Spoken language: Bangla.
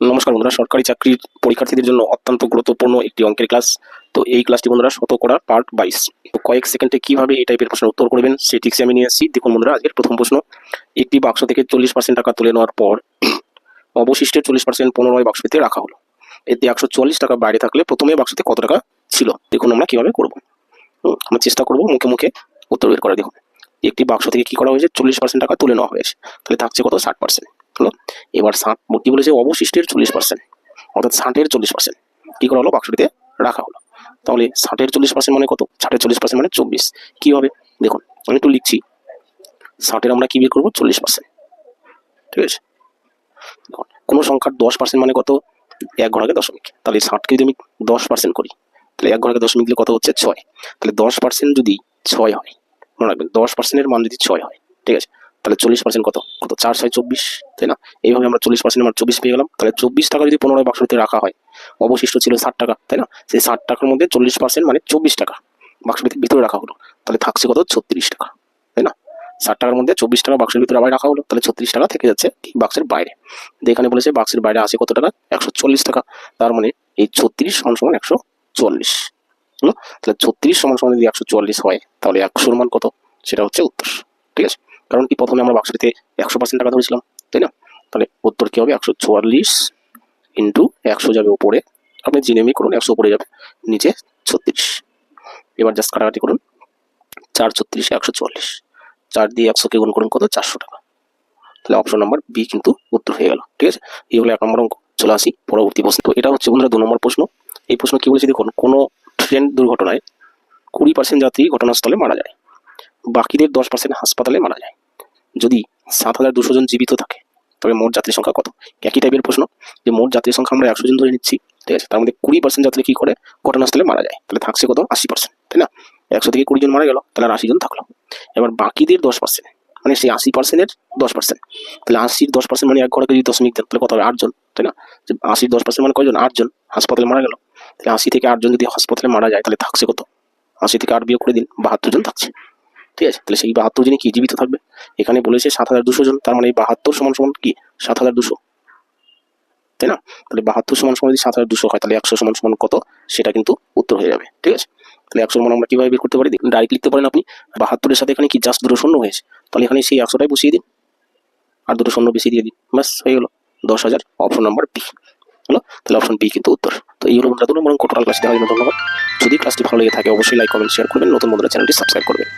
নমস্কার বন্ধুরা, সরকারি চাকরির পরীক্ষার্থীদের জন্য অত্যন্ত গুরুত্বপূর্ণ একটি অঙ্কের ক্লাস। তো এই ক্লাসটি বন্ধুরা শতকরা পার্ট বাইশ। তো কয়েক সেকেন্ডে কীভাবে এই টাইপের প্রশ্নের উত্তর করবেন, সেই টিক্সে আমি নিয়ে আসছি। দেখুন বন্ধুরা, আজকের প্রথম প্রশ্ন, একটি বাক্স থেকে চল্লিশ পার্সেন্ট টাকা তুলে নেওয়ার পর অবশিষ্টের চল্লিশ পার্সেন্ট পুনরায় বাক্সটিতে রাখা হলো। এতে একশো চল্লিশ টাকা বাইরে থাকলে প্রথমে বাক্সতে কত টাকা ছিল? দেখুন আমরা কীভাবে করব। আমরা চেষ্টা করব মুখে মুখে উত্তর বের করা দেখুন, একটি বাক্স থেকে কি করা হয়েছে? চল্লিশ পার্সেন্ট টাকা তুলে নেওয়া হয়েছে। তাহলে থাকছে কত? ষাট পার্সেন্ট হলো, এবার ষাট কি বলেছে অবশিষ্টের চল্লিশ পার্সেন্ট অর্থাৎ ষাটের চল্লিশ পার্সেন্ট কি করা হলো? বাক্সটিতে রাখা হলো। তাহলে ষাটের চল্লিশ পার্সেন্ট মানে কত? ষাটের চল্লিশ পার্সেন্ট মানে চব্বিশ। কী হবে? দেখুন, আমি একটু লিখছি। ষাটের আমরা কী বের করব? চল্লিশ পার্সেন্ট ঠিক আছে? কোনো সংখ্যার দশ পার্সেন্ট মানে কত? এক ঘর আগে দশমিক। তাহলে ষাটকে যদি আমি দশ পার্সেন্ট করি, তাহলে এক ঘর আগে দশমিক দিলে কত হচ্ছে? ছয়। তাহলে দশ পার্সেন্ট যদি ছয় হয়, মনে রাখবেন, দশ পার্সেন্টের মান যদি ছয় হয়, ঠিক আছে? তাহলে চল্লিশ পার্সেন্ট কত? কত? চার, ছয়, চব্বিশ, তাই না? এইভাবে আমরা চল্লিশ পার্সেন্ট মান চব্বিশ পেয়ে গেলাম। তাহলে চব্বিশ টাকা যদি পুনরায় বাক্সটিতে রাখা হয়, অবশিষ্ট ছিল ষাট টাকা, তাই না? সেই ষাট টাকার মধ্যে চল্লিশ পার্সেন্ট মানে চব্বিশ টাকা বাক্সটির ভিতরে রাখা হলো। তাহলে থাকছে কত? ছত্রিশ টাকা, তাই না? ষাট টাকার মধ্যে চব্বিশ টাকা বাক্সের ভিতরে আবার রাখা হলো। তাহলে ছত্রিশ টাকা থেকে যাচ্ছে বাক্সের বাইরে। এখানে বলেছে বাক্সের বাইরে আছে কত টাকা? একশো চল্লিশ টাকা। তার মানে এই ছত্রিশ সমান সমান একশো চল্লিশ হলো তাহলে ছত্রিশ সমান সমান যদি একশো চুয়াল্লিশ হয়, তাহলে একশোর মান কত? সেটা হচ্ছে উত্তর, ঠিক আছে? কারণ কি প্রথমে আমরা বাক্সটিতে একশো পার্সেন্ট টাকা ধরেছিলাম, তাই না? তাহলে উত্তর কী হবে? একশো চুয়াল্লিশ ইন্টু একশো যাবে উপরে। আপনি জিনেমি করুন, একশো উপরে যাবে, নিচে ছত্রিশ। এবার জাস্ট কাটাকাটি করুন, চার ছত্রিশে একশো চুয়াল্লিশ। চার দিয়ে একশোকে গুণ করুন কত? চারশো টাকা। তাহলে অপশন নাম্বার বি কিন্তু উত্তর হয়ে গেল, ঠিক আছে? এই হলো এক নম্বর অঙ্ক, চলে আসি পরবর্তী প্রশ্ন। তো এটা হচ্ছে বন্ধুরা দু নম্বর প্রশ্ন। এই প্রশ্ন কী বলেছে দেখুন, কোনো ট্রেন দুর্ঘটনায় কুড়ি পার্সেন্ট যাত্রী ঘটনাস্থলে মারা যায়। বাকিদের দশ পার্সেন্ট হাসপাতালে মারা যায়। যদি সাত হাজার দুশো জন জীবিত থাকে, তবে মোট যাত্রীর সংখ্যা কত? একই টাইপের প্রশ্ন, যে মোট যাত্রীর সংখ্যা আমরা একশো জন ধরে নিচ্ছি, ঠিক আছে? তার মধ্যে কুড়ি পার্সেন্ট যাত্রী কি করে? ঘটনাস্থলে মারা যায়। তাহলে থাকছে কত? আশি পার্সেন্ট তাই না? একশো থেকে কুড়ি জন মারা গেল, তাহলে আর আশি জন থাকল। এবার বাকিদের দশ পার্সেন্ট মানে সেই আশি পার্সেন্টের দশ পার্সেন্ট তাহলে আশির দশ পার্সেন্ট মানে এক ঘরে যদি দশমিক দেন, তাহলে কত হবে? আটজন তাই না? যে আশির দশ পার্সেন্ট মানে কয়জন? আটজন হাসপাতালে মারা গেল। তাহলে আশি থেকে আটজন যদি হাসপাতালে মারা যায়, তাহলে থাকছে কত? আশি থেকে আট বিয়োগ করে দিন, বাহাত্তর জন থাকছে। ঠিক আছে? তাহলে সেই বাহাত্তর জনই কি জীবিত থাকবে? এখানে বলেছে সাত হাজার দুশো জন, তার মানে এই বাহাত্তর সমান সমান কি? সাত হাজার দুশো। তাই না? তাহলে বাহাত্তর সমান সমান যদি সাত হাজার দুশো হয়, তাহলে একশো সমান সমান কত? সেটা কিন্তু উত্তর হয়ে যাবে। ঠিক আছে? তাহলে একশো সমান আমরা কীভাবে বের করতে পারি? ডাইরেক্ট লিখতে পারেন আপনি, বাহাত্তরের সাথে এখানে কি জাস্ট দুটো শূন্য হয়েছে? তাহলে এখানে সেই একশোটাই বসিয়ে দিন। আর দুটো শূন্য বেশি দিয়ে দিন। ব্যাস, হয়ে গেলো। দশ হাজার অপশন নাম্বার বি হলো? তাহলে অপশন বি কিন্তু উত্তর। তো এই হলো বন্ধুরা দু নম্বর টোটাল ক্লাস দেওয়ার জন্য ধন্যবাদ। যদি ক্লাসটি ভালো লেগে থাকে, অবশ্যই লাইক কমেন্ট শেয়ার করবেন। নতুন বন্ধুরা চ্যানেলটি সাবস্ক্রাইব করবেন।